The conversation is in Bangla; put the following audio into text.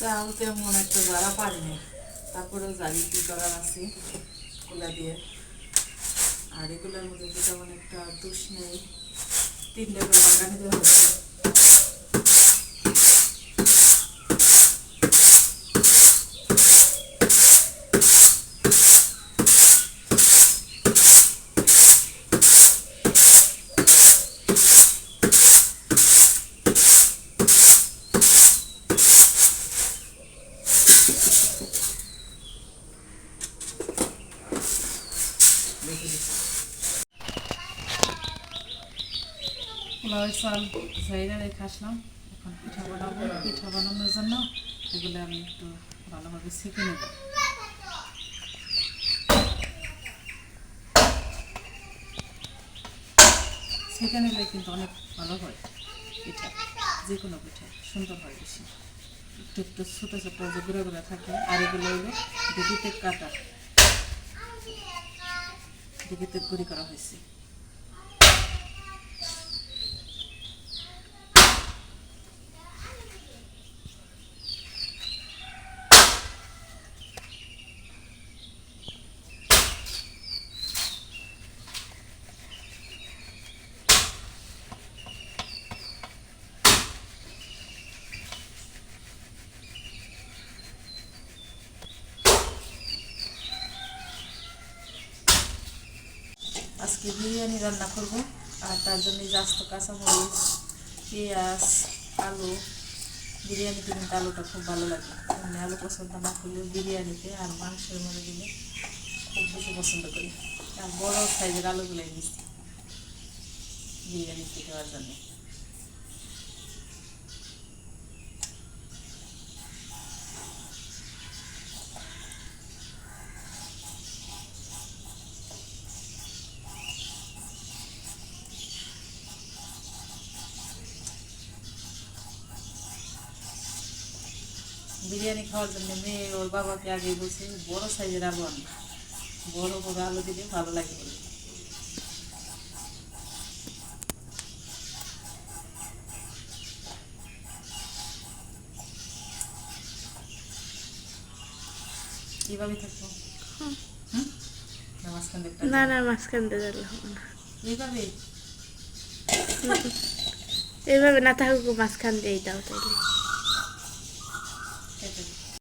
চাল তেমন একটা যারা পারিনি। তারপরেও জানি কি করার আছে এগুলা দিয়ে। আর এগুলোর মধ্যে তেমন একটা দোষ নেই। তিনটে করে লাগানি দেওয়া হচ্ছে পোলাওয়ের চাল জাইরা রেখে আসলাম। এখন পিঠা বানাবো। পিঠা বানানোর জন্য এগুলো আমি একটু ভালোভাবে ছেঁকে নেব। ছেঁকে নিলে কিন্তু অনেক ভালো হয় পিঠা যে কোনো পিঠা, সুন্দর হয় বেশি। একটু একটু ছোটো ছোটো যে গুঁড়ো গুঁড়ো থাকে, আর এগুলো হলো ডিগিতে কাটা। ডিগিতে গুঁড়ি করা হয়েছে। আজকে বিরিয়ানি রান্না করব, আর তার জন্য জাস্ত কাঁচামরিচ, পেঁয়াজ, আলু বিরিয়ানিতে কিন্তু আলুটা খুব ভালো লাগে। এমনি আলু পছন্দ না করলেও বিরিয়ানিতে আর মাংসের মধ্যে দিলে খুব বেশি পছন্দ করি। আর বড় সাইজের আলুগুলাই দিচ্ছি বিরিয়ানিতে দেওয়ার জন্য। বিরিয়ানি খাওয়ার জন্য মেয়ে ওর বাবাকে আগে বলছে বড় সাইজের আলু আন বড় বড় আলু দিলে ভালো লাগে। বলে কীভাবে থাকব? না না মাঝখান দিয়ে দিলে হবে না। এইভাবে এইভাবে না থাকুক মাঝখান দিয়েই দাও তাইলে।